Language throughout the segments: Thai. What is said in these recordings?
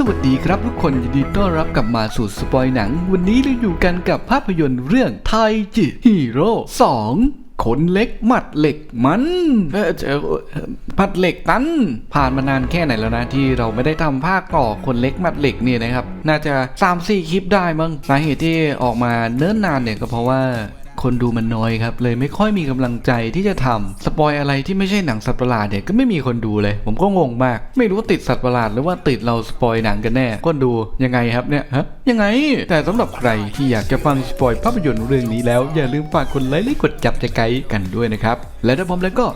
สวัสดีครับทุกคนยินดีต้อนรับกลับมาสู่สปอยหนัง วันนี้เราอยู่กันกับภาพยนตร์เรื่องไทจิฮีโร่สองคนเล็กหมัดเหล็กมันเออเจอเอ่อหมัดเหล็กตันผ่านมานานแค่ไหนแล้วนะที่เราไม่ได้ทำภาคต่อคนเล็กหมัดเหล็กเนี่ยนะครับ น่าจะ3 4คลิปได้มั้งสาเหตุที่ออกมาเนิ่นนานเนี่ยก็เพราะว่า คนดูมันน้อยครับ เลยไม่ค่อยมีกำลังใจที่จะทำสปอยอะไรที่ไม่ใช่หนังสัตว์ประหลาดเนี่ยก็ไม่มีคนดูเลย ผมก็งงมาก ไม่รู้ว่าติดสัตว์ประหลาดหรือว่าติดเราสปอยหนังกันแน่คนดูยังไงครับเนี่ยฮะยังไง แต่สำหรับใครที่อยากจะฟังสปอยภาพยนตร์เรื่องนี้แล้ว อย่าลืมฝากกดไลค์และกดจับใจไกด์กันด้วยนะครับและถ้าพร้อมแล้วก็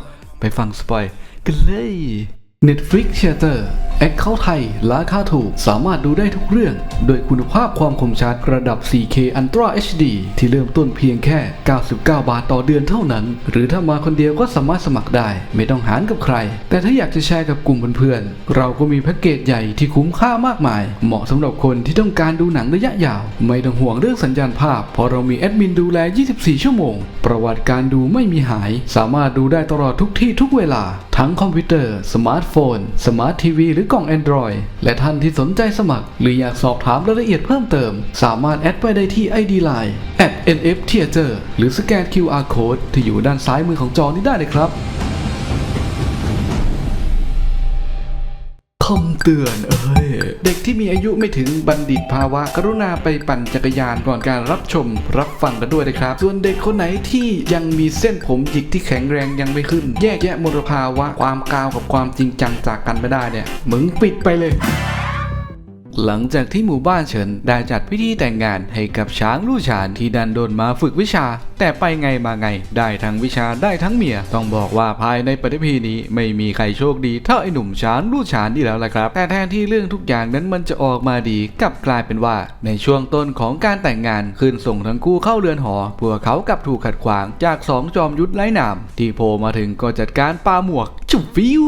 ไปฟังสปอยกันเลย Netflix Theater แอคเคาท์ไทยราคาถูก สามารถดูได้ทุกเรื่อง โดยคุณภาพความคมชัดระดับ 4K Ultra HD ที่เริ่มต้นเพียงแค่ 99 บาทต่อเดือนเท่านั้น หรือถ้ามาคนเดียวก็สามารถสมัครได้ ไม่ต้องหารกับใคร แต่ถ้าอยากจะแชร์กับกลุ่มเพื่อนๆ เราก็มีแพ็กเกจใหญ่ที่คุ้มค่ามากมาย เหมาะสำหรับคนที่ต้องการดูหนังระยะยาว ไม่ต้องห่วงเรื่องสัญญาณภาพ เพราะเรามีแอดมินดูแล 24 ชั่วโมง ประวัติการดูไม่มีหาย สามารถดูได้ตลอดทุกที่ทุกเวลา ทั้งคอมพิวเตอร์สมาร์ทโฟน สมาร์ททีวีหรือกล่อง Android และท่านที่สนใจสมัคร หรืออยากสอบถามรายละเอียดเพิ่มเติม สามารถแอดไปได้ที่ ID Line @nftheater หรือสแกน QR Code ที่อยู่ด้านซ้ายมือของจอนี้ได้เลยครับำเตือนเอ้ย เด็กที่มีอายุไม่ถึงบัณฑิตภาวะ กรุณาไปปั่นจักรยานก่อนการรับชมรับฟังกันด้วยนะครับ ส่วนเด็กคนไหนที่ยังมีเส้นผมหยิกที่แข็งแรงยังไม่ขึ้น แยกแยะมลภาวะความกาวกับความจริงจังจากกันไม่ได้เนี่ย มึงปิดไปเลย หลังจากที่หมู่บ้านเฉินได้จัดพิธีแต่งงานให้กับช้างลู่ฉานที่ดันโดนมาฝึกวิชา แต่ไปไงมาไง ได้ทั้งวิชาได้ทั้งเมีย ต้องบอกว่าภายในปฏิพีนี้ไม่มีใครโชคดีเท่าไอ้หนุ่มช้างลู่ฉานนี่แล้วละครับ แต่แทนที่เรื่องทุกอย่างนั้นมันจะออกมาดีกลับกลายเป็นว่า ในช่วงต้นของการแต่งงานคืนส่งทั้งคู่เข้าเรือนหอพวกเขากลับถูกขัดขวางจากสองจอมยุทธไร้หนามที่โผล่มาถึงก็จัดการปาหมวก จุบวิว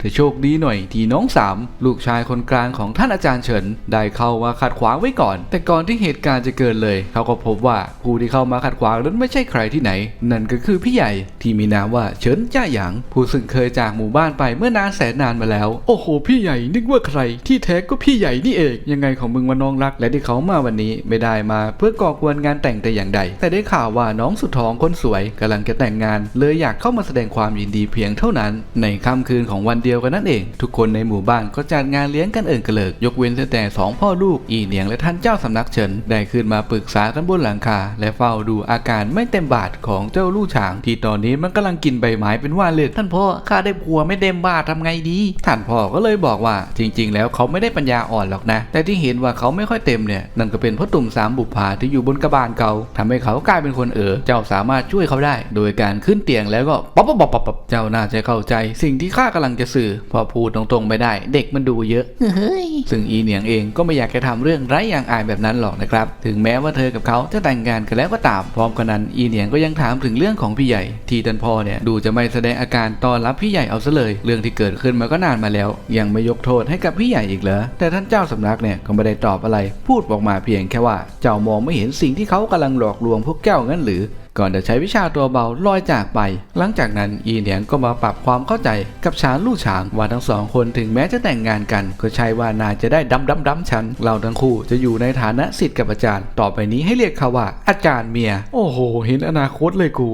แต่โชคดีหน่อยที่น้องสามลูกชายคนกลางของท่านอาจารย์เฉิน ได้เข้ามาขัดขวางไว้ก่อน แต่ก่อนที่เหตุการณ์จะเกิดเลย เขาก็พบว่าผู้ที่เข้ามาขัดขวางนั้นไม่ใช่ใครที่ไหน นั่นก็คือพี่ใหญ่ที่มีนามว่าเฉินจ้าหยาง ผู้ซึ่งเคยจากหมู่บ้านไปเมื่อนานแสนนานมาแล้ว โอ้โห พี่ใหญ่นึกว่าใคร ที่แท้ก็พี่ใหญ่นี่เองยังไงของมึงวะน้องรัก และที่เขามาวันนี้ไม่ได้มา เพื่อก่อกวนงานแต่งแต่อย่างใด แต่ได้ข่าวว่าน้องสุดท้องคนสวยกำลังจะแต่งงาน เลยอยากเข้ามาแสดงความยินดีเพียงเท่านั้นในค่ำคืนของวันเดียวกันนั่นเอง ทุกคนในหมู่บ้านก็จัดงานเลี้ยงกันเอิงกระเลิก ยกเว้นแต่สองพ่อลูกอีเหนียงและท่านเจ้าสำนักเฉินได้ขึ้นมาปรึกษากันบนหลังคา และเฝ้าดูอาการไม่เต็มบาทของเจ้าลู่ฉาง ที่ตอนนี้มันกำลังกินใบไม้เป็นว่าเล่นท่านพ่อข้าได้ผัวไม่เต็มบาททำไงดีท่านพ่อก็เลยบอกว่าจริง ๆ แล้วเขาไม่ได้ปัญญาอ่อนหรอกนะ แต่ที่เห็นว่าเขาไม่ค่อยเต็มเนี่ยนั่นก็เป็นเพราะตุ่มสามบุปผาที่อยู่บนกระบาลเขาทำให้เขากลายเป็นคนเอ๋อเจ้าสามารถช่วยเขาได้ โดยการขึ้นเตียงแล้วก็ป๊อปป๊อปป๊อปป๊อปเจ้าน่าจะเข้าใจสิ่งที่ข้ากำลังจะสื่อ พอพูดตรงๆไม่ได้ เด็กมันดูเยอะเฮ้ยซึ่งอีเหนียงเองก็ไม่อยากจะทำเรื่องไร้อย่างอายแบบนั้นหรอกนะครับ ถึงแม้ว่าเธอกับเขาจะแต่งงานกันแล้วก็ตามพร้อมกันนั้นอีเหนียงก็ยังถามถึงเรื่องของพี่ใหญ่ ที่ท่านพ่อเนี่ยดูจะไม่แสดงอาการต้อนรับพี่ใหญ่เอาซะเลย เรื่องที่เกิดขึ้นมาก็นานมาแล้ว ยังไม่ยกโทษให้กับพี่ใหญ่อีกเหรอแต่ท่านเจ้าสำนักเนี่ยก็ไม่ได้ตอบอะไร พูดออกมาเพียงแค่ว่า เจ้ามองไม่เห็นสิ่งที่เขากำลังหลอกลวงพวกแก้วงั้นหรือ ก่อนจะใช้วิชาตัวเบาลอยจากไป หลังจากนั้นอีเหนียงก็มาปรับความเข้าใจกับชานลู่ฉางว่าทั้งสองคนถึงแม้จะแต่งงานกัน ก็ใช่ว่านายจะได้ดำดำดำฉัน เราทั้งคู่จะอยู่ในฐานะสิทธิ์กับอาจารย์ ต่อไปนี้ให้เรียกเขาว่าอาจารย์เมีย โอ้โห เห็นอนาคตเลยกู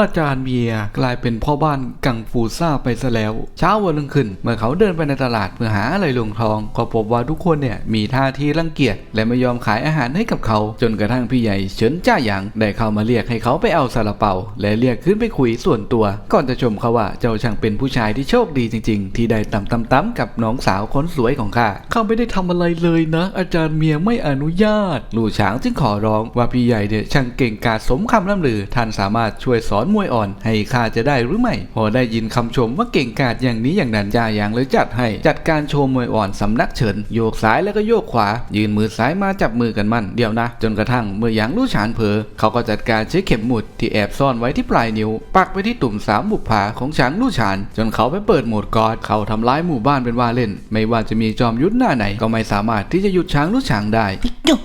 อาจารย์เมียกลายเป็นพ่อบ้านกังฟูซ่าไปซะแล้ว เช้าวันรุ่งขึ้น เมื่อเขาเดินไปในตลาดเพื่อหาอะไรลงทอง ก็พบว่าทุกคนเนี่ยมีท่าทีรังเกียจและไม่ยอมขายอาหารให้กับเขา จนกระทั่งพี่ใหญ่เฉินจ้าหยางได้เข้ามาเรียกให้เขาไปเอาซาลาเปา และเรียกขึ้นไปคุยส่วนตัว ก่อนจะชมเขาว่าเจ้าช่างเป็นผู้ชายที่โชคดีจริง ๆ ที่ได้ตำตำตำกับน้องสาวคนสวยของข้าเขาไม่ได้ทำอะไรเลยนะ อาจารย์เมียไม่อนุญาต ลู่ฉางจึงขอร้องว่าพี่ใหญ่เนี่ยช่างเก่งกาจสมคำล่ำลือท่านสามารถช่วยสอนมวยอ่อน ให้ข้าจะได้หรือไม่ พอได้ยินคำชมว่าเก่งกาจอย่างนี้อย่างนั้นจ่าอย่างเลยจัดให้ จัดการโชว์มวยอ่อนสำนักเฉินโยกซ้ายแล้วก็โยกขวา ยืนมือซ้ายมาจับมือกันมั่นเดี๋ยวนะ จนกระทั่งเมื่อหยางลู่ฉานเผลอเขาก็จัดการใช้เข็มหมุดที่แอบซ่อนไว้ที่ปลายนิ้ว ปักไปที่ตุ่มสามบุปผาของฉางลู่ฉาน จนเขาไปเปิดโหมดกอดเขาทำร้ายหมู่บ้านเป็นว่าเล่น ไม่ว่าจะมีจอมยุทธหน้าไหนก็ไม่สามารถที่จะหยุดช้างลู่ฉางได้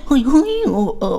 เฮ้ยเฮ้ย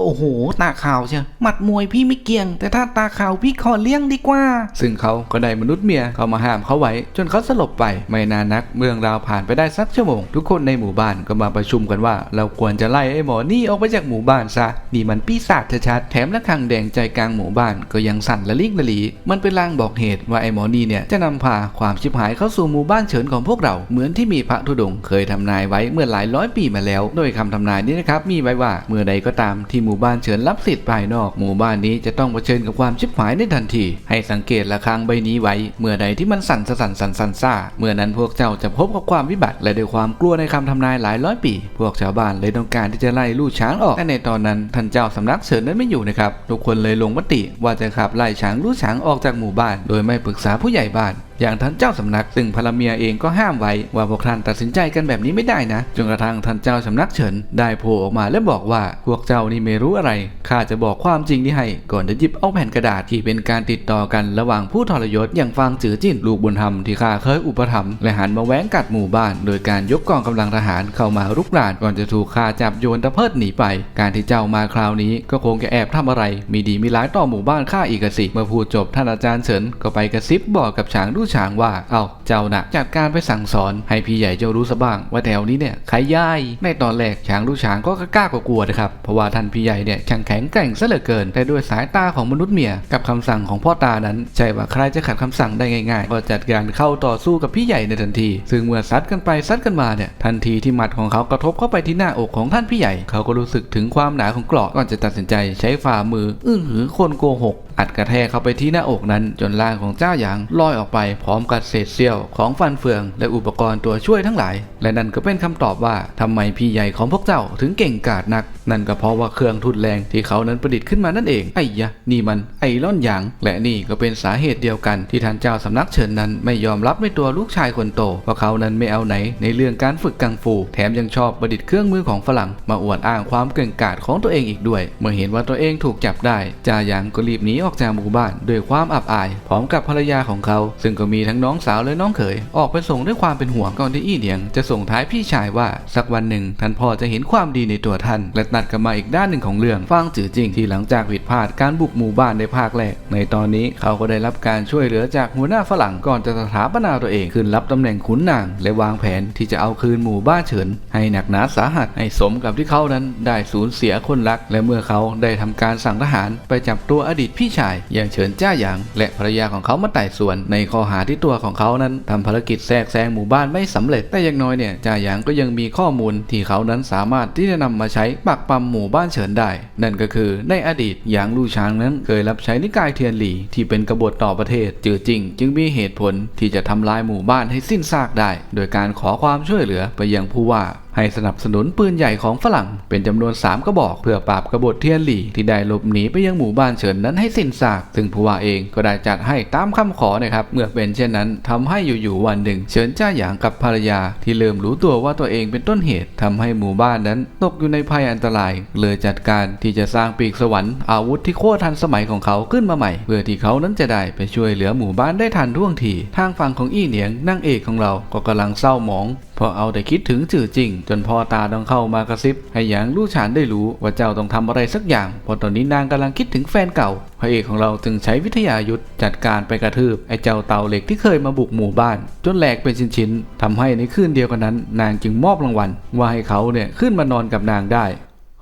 โอ้โหตาขาวเชียวหมัดมวยพี่ไม่เกี่ยง แต่ถ้าตาขาวพี่ขอเรียลี่ยงดีกว่า ซึ่งเขาก็ได้มนุษย์เมียเข้ามาห้ามเขาไว้ จนเขาสลบไปไม่นานนักเมืองราวผ่านไปได้สักชั่วโมง ทุกคนในหมู่บ้านก็มาประชุมกันว่า เราควรจะไล่ไอ้หมอนี่ออกไปจากหมู่บ้านซะนี่มันปีศาจชัดๆแถมระฆังแดงใจกลางหมู่บ้านก็ยังสั่นละลิกละลี มันเป็นลางบอกเหตุว่าไอ้หมอนี่เนี่ยจะนำพาความชิบหายเข้าสู่หมู่บ้านเฉินของพวกเราเหมือนที่มีพระธุดงค์เคยทำนายไว้เมื่อหลายร้อยปีมาแล้ว โดยคำทำนายนี้นะครับมีไว้ว่าเมื่อใดก็ตามที่หมู่บ้านเฉินรับสิทธิ์ภายนอก หมู่บ้านนี้จะต้องเผชิญกับความชิบหายในทันทีให้สังเกตระฆังใบนี้ไว้ เมื่อใดที่มันสั่นสะสั่นสั่นสั่นซ่า เมื่อนั้นพวกเจ้าจะพบกับความวิบัติและด้วยความกลัวในคำทำนายหลายร้อยปี พวกชาวบ้านเลยต้องการที่จะไล่ลู่ช้างออกแต่ในตอนนั้นท่านเจ้าสำนักเฉินนั้นไม่อยู่นะครับทุกคนเลยลงมติว่าจะขับไล่ช้างลู่ช้างออกจากหมู่บ้าน โดยไม่ปรึกษาผู้ใหญ่บ้านอย่างท่านเจ้าสำนักซึ่งพลเมียเองก็ห้ามไว้ว่าพวกท่านตัดสินใจกันแบบนี้ไม่ได้นะ จนกระทั่งท่านเจ้าสำนักเฉินได้โผล่ออกมาและบอกว่าพวกเจ้านี่ไม่รู้อะไรข้าจะบอกความจริงนี้ให้ ก่อนจะหยิบเอาแผ่นกระดาษที่เป็นการติดต่อกันระหว่างผู้ทรยศอย่างฟางจือจิ้นลูกบุญธรรมที่ข้าเคยอุปถัมภ์และหันมาแว้งกัดหมู่บ้าน โดยการยกกองกำลังทหารเข้ามารุกรานก่อนจะถูกข้าจับโยนตะเพิดหนีไป การที่เจ้ามาคราวนี้ก็คงจะแอบทำอะไร มีดีมีร้ายต่อหมู่บ้านข้าอีกสิเมื่อพูดจบท่านอาจารย์เฉินก็ไปกระซิบบอกกับฉางดูฉางว่า เอาเจ้านะจัดการไปสั่งสอนให้พี่ใหญ่เจ้ารู้ซะบ้าง ว่าแถวนี้เนี่ยใครย่ายในตอนแรกฉางดูฉางก็กล้ากลัวนะครับเพราะว่าท่านพี่ใหญ่เนี่ยช่างแข็งแกร่งซะเหลือเกิน แต่ด้วยสายตาของมนุษย์เมียกับคำสั่งของพ่อตานั้นใช่ว่าใครจะขัดคำสั่งได้ง่ายๆก็จัดการเข้าต่อสู้กับพี่ใหญ่ในทันที ซึ่งเมื่อซัดกันไปซัดกันมาเนี่ยทันทีที่หมัดของเขากระทบเข้าไปที่หน้าอกของท่านพี่ใหญ่ เขาก็รู้สึกถึงความหนาของเกราะก่อนจะตัดสินใจใช้ฝ่ามือ อื้อหือคนโกหกอัดกระแทกเข้าไปที่หน้าอกนั้นจนร่างของเจ้าหยางลอยออกไปพร้อมกับเศษเสี้ยวของฟันเฟือง และอุปกรณ์ตัวช่วยทั้งหลาย และนั่นก็เป็นคำตอบว่าทำไมพี่ใหญ่ของพวกเจ้าถึงเก่งกาจนัก นั่นก็เพราะว่าเครื่องทุนแรงที่เขานั้นประดิษฐ์ขึ้นมานั่นเองไอ้ยะนี่มันไอรอนหยาง และนี่ก็เป็นสาเหตุเดียวกันที่ท่านเจ้าสำนักเฉินนั้น ไม่ยอมรับในตัวลูกชายคนโตเพราะเขานั้นไม่เอาไหนในเรื่องการฝึกกังฟูแถมยังชอบประดิษฐ์เครื่องมือของฝรั่งมาอวดอ้างความเก่งกาจของตัวเองอีกด้วย เมื่อเห็นว่าตัวเองถูกจับได้จาหยางก็รีบหนีออกจากหมู่บ้านด้วยความอับอาย พร้อมกับภรรยาของเขา ซึ่งก็มีทั้งน้องสาวและน้องเขย ออกไปส่งด้วยความเป็นห่วงก่อนที่อี้เหนียง จะส่งท้ายพี่ชายว่าสักวันหนึ่งท่านพ่อจะเห็นความดีในตัวท่าน และตัดกันมาอีกด้านหนึ่งของเรื่องฟางจือจริงที่หลังจากผิดพลาดการบุกหมู่บ้านในภาคแรกในตอนนี้เขาก็ได้รับการช่วยเหลือจากหัวหน้าฝรั่งก่อนจะสถาปนาตัวเองขึ้นรับตำแหน่งขุนนาง และวางแผนที่จะเอาคืนหมู่บ้านเฉิน ให้หนักหนาสาหัสให้สมกับที่เขานั้นได้สูญเสียคนรัก และเมื่อเขาได้ทำการสั่งทหารไปจับตัวอดีตพี่ชาย อย่างเฉินจ้าหยาง และภรรยาของเขามาไต่สวน ในข้อหาที่ตัวของเขานั้นทำภารกิจแทรกแซงหมู่บ้านไม่สำเร็จแต่อย่างน้อยเนี่ยจ้าหยางก็ยังมีข้อมูลที่เขานั้นสามารถที่จะนำมาใช้ปักปั๊มหมู่บ้านเฉินได้ นั่นก็คือในอดีตหยางลู่ช้างนั้นเคยรับใช้นิกายเทียนหลี่ที่เป็นกบฏต่อประเทศจือจริง จึงมีเหตุผลที่จะทำลายหมู่บ้านให้สิ้นซากได้ โดยการขอความช่วยเหลือไปยังผู้ว่า ให้สนับสนุนปืนใหญ่ของฝรั่ง เป็นจำนวน 3 กระบอกเพื่อปราบกบฏเทียนหลี่ที่ได้หลบหนีไปยังหมู่บ้านเฉินนั้นให้สิ้นซาก ซึ่งผู้ว่าเองก็ได้จัดให้ตามคำขอนะครับ เมื่อเป็นเช่นนั้นทำให้อยู่ๆวันหนึ่ง เฉินจ้าหยางกับภรรยา ที่เริ่มรู้ตัวว่าตัวเองเป็นต้นเหตุทำให้หมู่บ้านนั้น ตกอยู่ในภัยอันตราย เลยจัดการที่จะสร้างปีกสวรรค์อาวุธที่โคตรทันสมัยของเขาขึ้นมาใหม่ เพื่อที่เขานั้นจะได้ไปช่วยเหลือหมู่บ้านได้ทันท่วงทีทางฝั่งของอี้เหนียงนางเอกของเราก็กำลังเศร้าหมองพราะเอาแต่คิดถึงจื่อจริง จนพ่อตาต้องเข้ามากระซิบ ให้หยางลู่ฉานได้รู้ว่าเจ้าต้องทำอะไรสักอย่างเพราะตอนนี้นางกำลังคิดถึงแฟนเก่า พระเอกของเราจึงใช้วิทยายุทธจัดการไปกระทืบไอ้เจ้าเต่าเหล็กที่เคยมาบุกหมู่บ้าน จนแหลกเป็นชิ้นๆทำให้ในคืนเดียวกันนั้น นางจึงมอบรางวัลว่าให้เขาเนี่ยขึ้นมานอนกับนางได้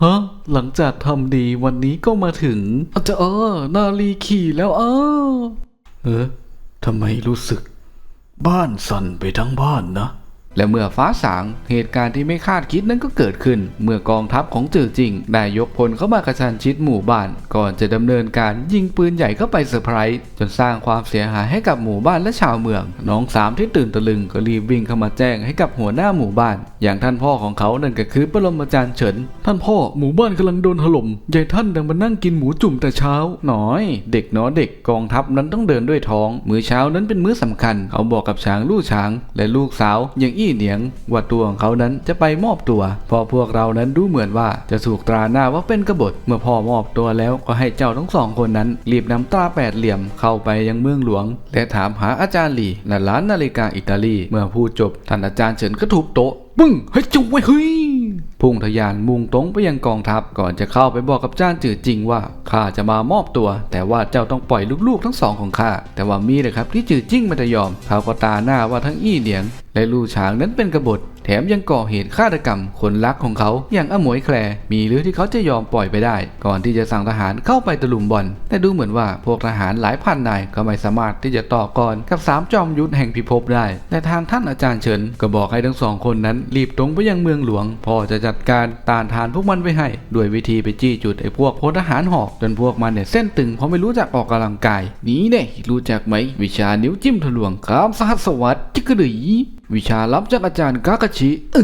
ฮะหลังจากทำดีวันนี้ก็มาถึงอาจจะเออนาลีขี่แล้วเออเออทำไมรู้สึก บ้านสั่นไปทั้งบ้านนะ และเมื่อฟ้าสางเหตุการณ์ที่ไม่คาดคิดนั้นก็เกิดขึ้น เมื่อกองทัพของจือจริงได้ยกพลเข้ามากระชันชิดหมู่บ้าน ก่อนจะดำเนินการยิงปืนใหญ่เข้าไปเซอร์ไพรส์จนสร้างความเสียหายให้กับหมู่บ้านและชาวเมือง น้องสามที่ตื่นตะลึงก็รีบวิ่งเข้ามาแจ้งให้กับหัวหน้าหมู่บ้าน อย่างท่านพ่อของเขานั่นก็คือปรมาจารย์เฉิน ท่านพ่อหมู่บ้านกำลังโดนถล่มยายท่านดังมานั่งกินหมูจุ่มแต่เช้าหน้อย เด็กเนาะเด็กกองทัพนั้นต้องเดินด้วยท้อง มื้อเช้านั้นเป็นมื้อสำคัญ เขาบอกกับช้างลู่ช้าง และลูกสาวอย่างอี้เหนียงว่าตัวของเขานั้นจะไปมอบตัว พอพวกเรานั้นดูเหมือนว่าจะถูกตราหน้าว่าเป็นกบฏ เมื่อพ่อมอบตัวแล้วก็ให้เจ้าทั้งสองคนนั้น รีบนำตราแปดเหลี่ยมเข้าไปยังเมืองหลวง และถามหาอาจารย์หลี่ณร้านนาฬิกาอิตาลี เมื่อพูดจบท่านอาจารย์เฉินก็ทุบโต๊ะปึ้งให้จุกไว้เฮ้ย พุ่งทะยานมุ่งตรงไปยังกองทัพก่อนจะเข้าไปบอกกับจ้านจือจริงว่าข้าจะมามอบตัว แต่ว่าเจ้าต้องปล่อยลูกๆทั้งสองของข้าแต่ว่ามีเลยครับที่จือจิงไม่จะยอมเขาก็ตาหน้าว่าทั้งอี้เหนียงและลู่ฉางนั้นเป็นกบฏ แถมยังก่อเหตุฆาตกรรมคนรักของเขาอย่างอมวยแคลมีหรือที่เขาจะยอมปล่อยไปได้ ก่อนที่จะสั่งทหารเข้าไปตะลุมบอลแต่ดูเหมือนว่าพวกทหารหลายพันนายก็ไม่สามารถที่จะต่อกรกับสามจอมยุทธแห่งพิภพได้แต่ทางท่านอาจารย์เฉินก็บอกให้ทั้งสองคนนั้น รีบตรงไปยังเมืองหลวงพอจะจัดการต้านทานพวกมันไว้ให้ด้วยวิธีไปจี้จุดไอ้พวกพลทหารหอกจนพวกมันเนี่ยเส้นตึงเพราะไม่รู้จักออกกำลังกายนี้เนี่ยรู้จักไหมวิชานิ้วจิ้มทะลวงข้ามสหัสวัสดิ์จิกกระดือ วิชาลับจากอาจารย์กากาชิเอ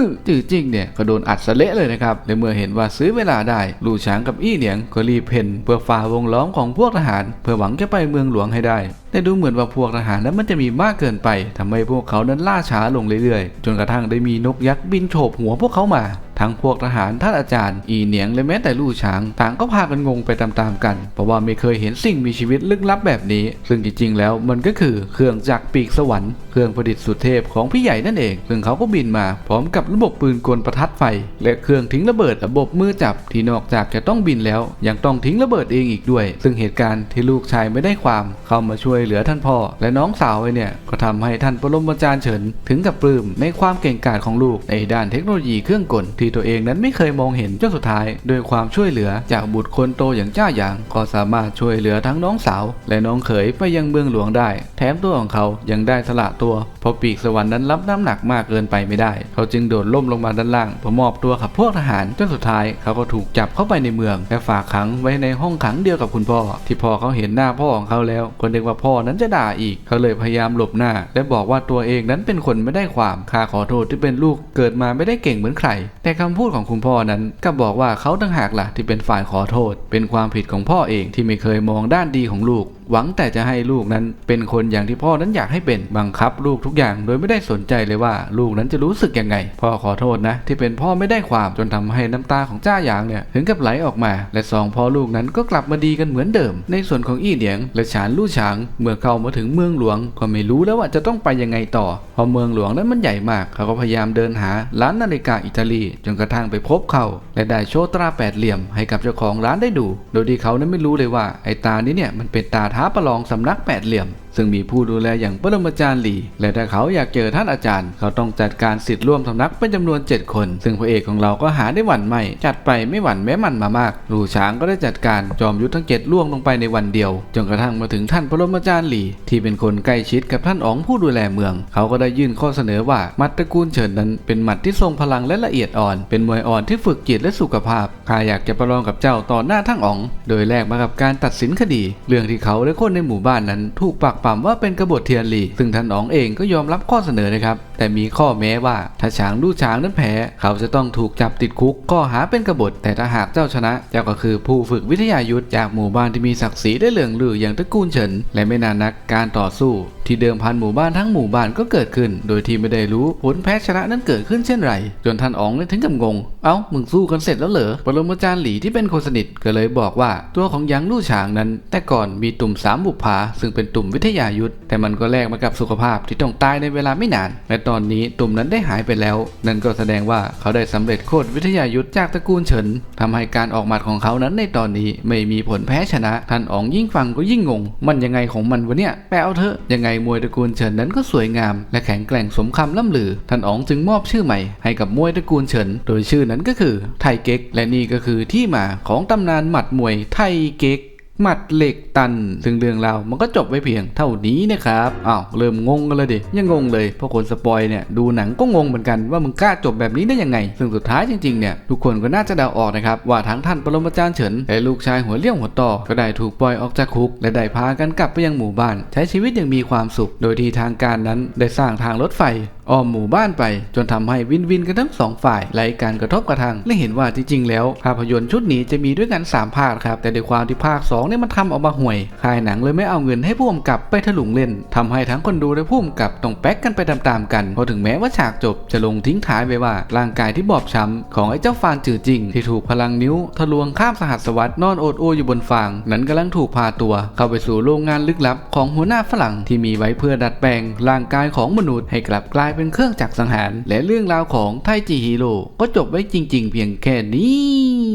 อจือจริงเนี่ยก็โดนอัดสะเละเลยนะครับในเมื่อเห็นว่าซื้อเวลาได้ ลู่ช้างกับอี้เหนียงก็รีบเพ่นเพื่อฝ่าวงล้อมของพวกทหาร เพื่อหวังจะไปเมืองหลวงให้ได้ แต่ดูเหมือนว่าพวกทหารนั้นมันจะมีมากเกินไปทำให้พวกเขานั้นล่าช้าลงเรื่อยๆ จนกระทั่งได้มีนกยักษ์บินโฉบหัวพวกเขามา ทั้งพวกทหารท่านอาจารย์ อีเหนียงและแม้แต่ลู่ช้าง ต่างก็พากันงงไปตามๆกัน เพราะว่าไม่เคยเห็นสิ่งมีชีวิตลึกลับแบบนี้ ซึ่งจริงๆ แล้วมันก็คือเครื่องจักรปีกสวรรค์ เครื่องประดิษฐ์สุดเทพของพี่ใหญ่นั่นเอง ซึ่งเขาก็บินมา พร้อมกับระบบปืนกลประทัดไฟ และเครื่องทิ้งระเบิดระบบมือจับที่นอกจากจะต้องบินแล้ว ยังต้องทิ้งระเบิดเองอีกด้วย ซึ่งเหตุการณ์ที่ลูกชายไม่ได้ความเข้ามาช่วยเหลือท่านพ่อ และน้องสาวไว้เนี่ยก็ทำให้ท่านปรมาจารย์เฉินถึงกับปลื้มในความเก่งกาจของลูกในด้านเทคโนโลยีเครื่องกลทีตัวเองนั้นไม่เคยมองเห็นจนสุดท้ายด้วยความช่วยเหลือจากบุตรคนโตอย่างเจ้าหยาง ก็สามารถช่วยเหลือทั้งน้องสาว และน้องเขยไปยังเมืองหลวงได้ แถมตัวของเขายังได้สละตัว เพราะปีกสวรรค์นั้นรับน้ำหนักมากเกินไปไม่ได้ เขาจึงโดดล่มลงมาด้านล่างเพื่อมอบตัวกับพวกทหารจนสุดท้ายเขาก็ถูกจับเข้าไปในเมืองและฝากขังไว้ในห้องขังเดียวกับคุณพ่อ ที่พอเขาเห็นหน้าพ่อของเขาแล้วก็นึกว่าพ่อนั้นจะด่าอีก เขาเลยพยายามหลบหน้า และบอกว่าตัวเองนั้นเป็นคนไม่ได้ความข้าขอโทษที่เป็นลูกเกิดมาไม่ได้เก่งเหมือนใคร แต่คำพูดของคุณพ่อนั้นกลับบอกว่าเขาต่างหากล่ะที่เป็นฝ่ายขอโทษ เป็นความผิดของพ่อเองที่ไม่เคยมองด้านดีของลูก หวังแต่จะให้ลูกนั้นเป็นคนอย่างที่พ่อนั้นอยากให้เป็นบังคับลูกทุกอย่างโดยไม่ได้สนใจเลยว่า ลูกนั้นจะรู้สึกยังไง พ่อขอโทษนะ ที่เป็นพ่อไม่ได้ความจนทำให้น้ำตาของจ้าหยางเนี่ยถึงกับไหลออกมา และสองพ่อลูกนั้นก็กลับมาดีกันเหมือนเดิม ในส่วนของอี้เหนียง และฉานลู่ฉาง เมื่อเข้ามาถึงเมืองหลวง ก็ไม่รู้แล้วว่าจะต้องไปยังไงต่อเพราะเมืองหลวงนั้นมันใหญ่มากเขาก็พยายามเดินหาร้านนาฬิกาอิตาลีจนกระทั่งไปพบเขาและได้โชว์ตราแปดเหลี่ยมให้กับเจ้าของร้านได้ดู โดยที่เขานั้นไม่รู้เลยว่าไอ้ตานี้เนี่ยมันเป็นตาท้าประลองสำนักแปดเหลี่ยม ซึ่งมีผู้ดูแลอย่างปรมาจารย์หลี และถ้าเขาอยากเจอท่านอาจารย์ เขาต้องจัดการสิทธิ์ร่วมสำนักเป็นจำนวน 7 คน ซึ่งพระเอกของเราก็หาได้หวั่นไม่ จัดไปไม่หวั่นแม้มันมามากหลูช้างก็ได้จัดการจอมยุทธทั้งเจ็ดล่วงลงไปในวันเดียวจนกระทั่งมาถึงท่านปรมาจารย์หลี ที่เป็นคนใกล้ชิดกับท่านอ๋องผู้ดูแลเมือง เขาก็ได้ยื่นข้อเสนอว่ามัดตระกูลเฉินนั้นเป็นหมัดที่ทรงพลังและละเอียดอ่อน เป็นมวยอ่อนที่ฝึกจิตและสุขภาพข้าอยากจะประลองกับเจ้าต่อหน้าท่านอ๋อง โดยแลกมากับการตัดสินคดี เรื่องที่เขาและคนในหมู่บ้านนั้นถูกปักปั๊มว่าเป็นกบฏเทียนหลีซึ่งท่านอ๋องเองก็ยอมรับข้อเสนอนะครับแต่มีข้อแม้ว่าถ้าช้างลู่ช้างนั้นแพ้ เขาจะต้องถูกจับติดคุกข้อหาเป็นกบฏ แต่ถ้าหากเจ้าชนะ เจ้าก็คือผู้ฝึกวิทยายุทธจากหมู่บ้านที่มีศักดิ์ศรีได้เหลืองลืออย่างตระกูลเฉินและไม่นานนักการต่อสู้ ที่เดิมพันหมู่บ้านทั้งหมู่บ้านก็เกิดขึ้น โดยที่ไม่ได้รู้ผลแพ้ชนะนั้นเกิดขึ้นเช่นไรจนท่านอ๋องเลยถึงกับงง เอ้ามึงสู้กันเสร็จแล้วเหรอปรมาจารย์หลีที่เป็นคนสนิทก็เลยบอกว่าตัวของยางลู่ฉางนั้น แต่ก่อนมีตุ่มสามบุปผาซึ่งเป็นตุ่มวิทยายุทธแต่มันก็แลกมากับสุขภาพที่ต้องตายในเวลาไม่นานและตอนนี้ตุ่มนั้นได้หายไปแล้ว นั่นก็แสดงว่าเขาได้สำเร็จโคตรวิทยายุทธจากตระกูลเฉินทำให้การออกหมัดของเขานั้นในตอนนี้ไม่มีผลแพ้ชนะ ท่านอ๋องยิ่งฟังก็ยิ่งงง มันยังไงของมันวะเนี่ยแปลเอาเถอะยังไงมวยตระกูลเฉินนั้นก็สวยงาม และแข็งแกร่งสมคำล่ำลือ ท่านอ๋องจึงมอบชื่อใหม่ให้กับมวยตระกูลเฉิน โดยชื่อนั้นก็คือไทเก๊กและนี่ก็คือที่มาของตำนานหมัดมวยไทเก๊ก หมัดเหล็กตันซึ่งเรื่องราวมันก็จบไว้เพียงเท่านี้นะครับอ้าวเริ่มงงกันเลยดิยังงงเลยเพราะคนสปอยเนี่ยดูหนังก็งงเหมือนกันว่ามึงกล้าจบแบบนี้ได้ยังไง ซึ่งสุดท้ายจริงๆเนี่ยทุกคนก็น่าจะเดาออกนะครับว่าทั้งท่านปรมาจารย์เฉินและลูกชายหัวเลี้ยวหัวต่อก็ได้ถูกปล่อยออกจากคุก และได้พากันกลับไปยังหมู่บ้าน ใช้ชีวิตอย่างมีความสุข โดยที่ทางการนั้นได้สร้างทางรถไฟ อ้อมหมู่บ้านไป จนทำให้วินวินกันทั้งสองฝ่ายไร้การกระทบกระทั่งและเห็นว่าจริงๆ แล้ว ภาพยนตร์ชุดนี้จะมีด้วยกัน 3 ภาคครับ แต่ด้วยความที่ภาค2เนี่ยมันทำออกมาห่วยค่ายหนังเลยไม่เอาเงินให้ผู้กำกับไปถลุงเล่นทำให้ทั้งคนดูและผู้กำกับต้องแป๊กกันไปตามๆกันพราะถึงแม้ว่าฉากจบจะลงทิ้งท้ายไว้ว่า ร่างกายที่บอบช้ำของไอ้เจ้าฟานจือจริง ที่ถูกพลังนิ้ว ทะลวงข้ามสหัสวรรษนอนโอดโออยู่บนฟาง นั้นกำลังถูกพาตัว เข้าไปสู่โรงงานลึกลับ ของหัวหน้าฝรั่งที่มีไว้เพื่อดัดแปลง ร่างกายของมนุษย์ให้กลับกลายเป็นเครื่องจักรสังหาร และเรื่องราวของไทจิฮิโร่ก็จบไว้จริง ๆ เพียงแค่นี้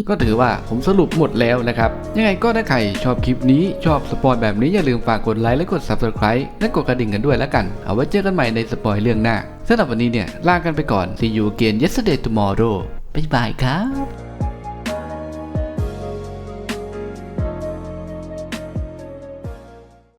ก็ถือว่าผมสรุปหมดแล้วนะครับ ยังไงก็ถ้าใครชอบคลิปนี้ชอบสปอยแบบนี้อย่าลืมฝากกดไลค์และกด subscribe และกดกระดิ่งกันด้วยแล้วกัน เอาไว้เจอกันใหม่ในสปอยเรื่องหน้าสำหรับวันนี้เนี่ยลากันไปก่อน see you again yesterday tomorrow บ๊ายบายครับ